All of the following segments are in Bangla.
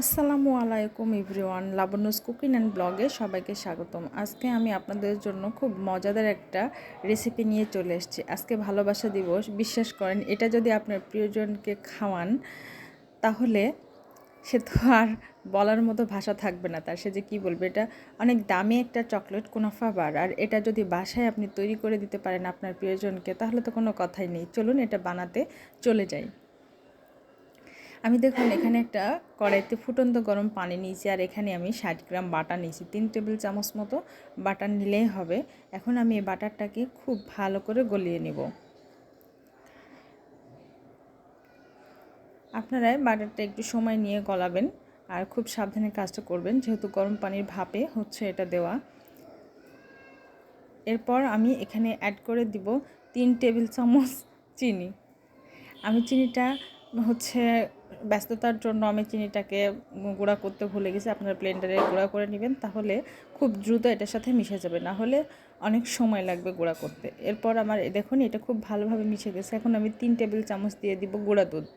আসসালামু আলাইকুম ইভরিওয়ান লাবণ্যস কুকিং অ্যান্ড ব্লগে সবাইকে স্বাগতম। আজকে আমি আপনাদের জন্য খুব মজাদার একটা রেসিপি নিয়ে চলে এসেছি। আজকে ভালোবাসা দিবস, বিশ্বাস করেন, এটা যদি আপনার প্রিয়জনকে খাওয়ান, তাহলে সে তো আর বলার মতো ভাষা থাকবে না। তার সে যে কী বলবে, এটা অনেক দামি একটা চকলেট কুনাফা বার। আর এটা যদি বাসায় আপনি তৈরি করে দিতে পারেন আপনার প্রিয়জনকে, তাহলে তো কোনো কথাই নেই। চলুন এটা বানাতে চলে যাই। আমি দেখুন, এখানে একটা কড়াইতে ফুটন্ত গরম পানি নিয়েছি, আর এখানে আমি ষাট গ্রাম বাটার নিয়েছি, তিন টেবিল চামচ মতো বাটার নিলেই হবে। এখন আমি এই বাটারটাকে খুব ভালো করে গলিয়ে নেব। আপনারা বাটারটা একটু সময় নিয়ে গলাবেন, আর খুব সাবধানে কাজটা করবেন, যেহেতু গরম পানির ভাপে হচ্ছে এটা দেওয়া। এরপর আমি এখানে অ্যাড করে দিব তিন টেবিল চামচ চিনি। আমি চিনিটা হচ্ছে ব্যস্ততার জন্য আমি চিনিটাকে গুঁড়া করতে ভুলে গেছি, আপনারা ব্লেন্ডারে গুঁড়া করে নেবেন, তাহলে খুব দ্রুত এটার সাথে মিশে যাবে। না হলে অনেক সময় লাগবে গুঁড়া করতে। এরপর আমার, দেখুন, এটা খুব ভালোভাবে মিশে গেছে। এখন আমি তিন টেবিল চামচ দিয়ে দিব গুঁড়া দুধ।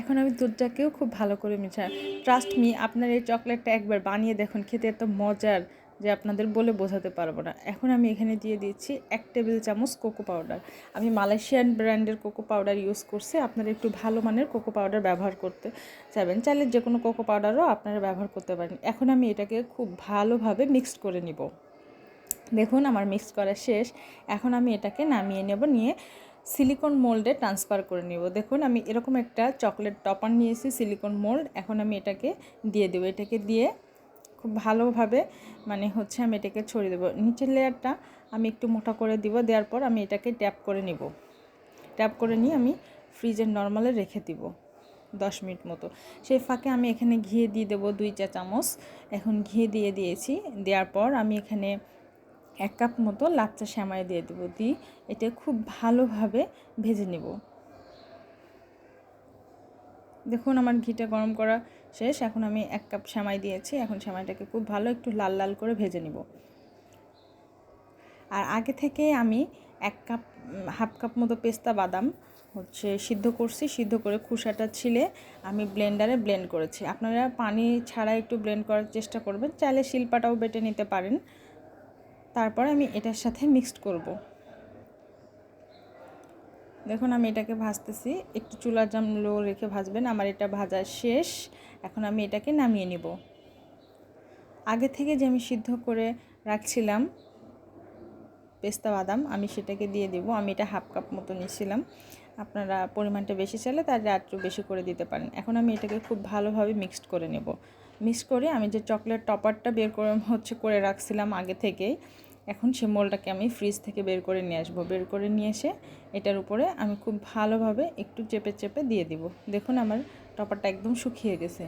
এখন আমি দুধটাকেও খুব ভালো করে মিশা ট্রাস্ট মি আপনার এই চকলেটটা একবার বানিয়ে দেখুন, খেতে এত মজার। যে আপনাদের বলে বোঝাতে পারব না। এখন আমি এখানে দিয়ে দিচ্ছি এক টেবিল চামচ কোকো পাউডার। আমি মালয়েশিয়ান ব্র্যান্ডের কোকো পাউডার ইউজ করছি। আপনারা একটু ভালো মানের কোকো পাউডার ব্যবহার করতে চাইবেন। চাইলে যে কোনো কোকো পাউডারও আপনারা ব্যবহার করতে পারেন। এখন আমি এটাকে খুব ভালোভাবে মিক্সড করে নিব। দেখুন, আমার মিক্স করা শেষ। এখন আমি এটাকে নামিয়ে নেব, নিয়ে সিলিকন মোল্ডে ট্রান্সফার করে নিব। দেখুন, আমি এরকম একটা চকলেট টপার নিয়েছি, সিলিকন মোল্ড। এখন আমি এটাকে দিয়ে দেবো। এটাকে দিয়ে খুব ভালোভাবে মানে হচ্ছে আমি এটাকে ছড়িয়ে দেবো। নিচের লেয়ারটা আমি একটু মোটা করে দিব, দেওয়ার পর আমি এটাকে ট্যাপ করে নিব। ট্যাপ করে নিয়ে আমি ফ্রিজের নর্মালে রেখে দিব দশ মিনিট মতো। সেই ফাঁকে আমি এখানে ঘি দিয়ে দেবো দুই চা চামচ। এখন ঘি দিয়ে দিয়েছি, দেওয়ার পর আমি এখানে এক কাপ মতো লাচ্চা শ্যামাই দিয়ে দেবো। দিই এটা খুব ভালোভাবে ভেজে নেব। দেখুন আমার ঘিটা গরম করা শেষ, এখন আমি এক কাপ সেমাই দিয়েছি, এখন সেমাইটাকে খুব ভালো একটু লাল লাল করে ভেজে নিব। আর আগে থেকে আমি এক কাপ হাফ কাপ মতো পেস্তা বাদাম হচ্ছে সিদ্ধ করছি, সিদ্ধ করে খুসাটা ছিলে আমি ব্লেন্ডারে ব্লেন্ড করেছি। আপনারা পানি ছাড়া একটু ব্লেন্ড করার চেষ্টা করবেন, চাইলে শিল্পাটাও বেটে নিতে পারেন। তারপর আমি এটার সাথে মিক্সড করব। দেখুন, আমি এটাকে ভাজতেছি। একটু চুলার জাম লো রেখে ভাজবেন। আমার এটা ভাজা শেষ। এখন আমি এটাকে নামিয়ে নিব। আগে থেকে যে আমি সিদ্ধ করে রাখছিলাম পেস্তা বাদাম, আমি সেটাকে দিয়ে দেবো। আমি এটা হাফ কাপ মতো নিয়েছিলাম। আপনারা পরিমাণটা বেশি চাইলে তার একটু বেশি করে দিতে পারেন। এখন আমি এটাকে খুব ভালোভাবে মিক্সড করে নেব। মিক্স করে আমি যে চকলেট টপারটা বের করে হচ্ছে করে রাখছিলাম আগে থেকেই এখন সে মোলটাকে আমি ফ্রিজ থেকে বের করে নিয়ে আসব। বের করে নিয়ে এসে এটার উপরে আমি খুব ভালোভাবে একটু চেপে চেপে দিয়ে দিব। দেখুন আমার টপারটা একদম শুকিয়ে গেছে।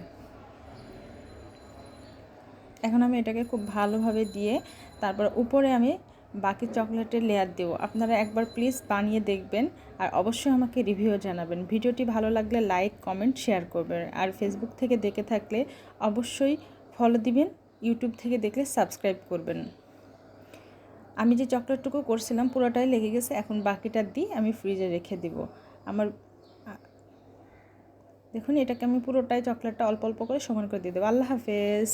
এখন আমি এটাকে খুব ভালোভাবে দিয়ে তারপর উপরে আমি বাকি চকলেটের লেয়ার দেবো। আপনারা একবার প্লিজ বানিয়ে দেখবেন আর অবশ্যই আমাকে রিভিউ জানাবেন। ভিডিওটি ভালো লাগলে লাইক কমেন্ট শেয়ার করবেন। আর ফেসবুক থেকে দেখে থাকলে অবশ্যই ফলো দিবেন ইউটিউব থেকে দেখলে সাবস্ক্রাইব করবেন। আমি যে চকলেটটুকু করছিলাম পুরোটাই লেগে গেছে, এখন বাকিটা দিই আমি ফ্রিজে রেখে দিব। আমার দেখুন এটাকে আমি পুরোটাই চকলেটটা অল্প অল্প করে সমান করে দিয়ে দেবো। আল্লাহ হাফেজ।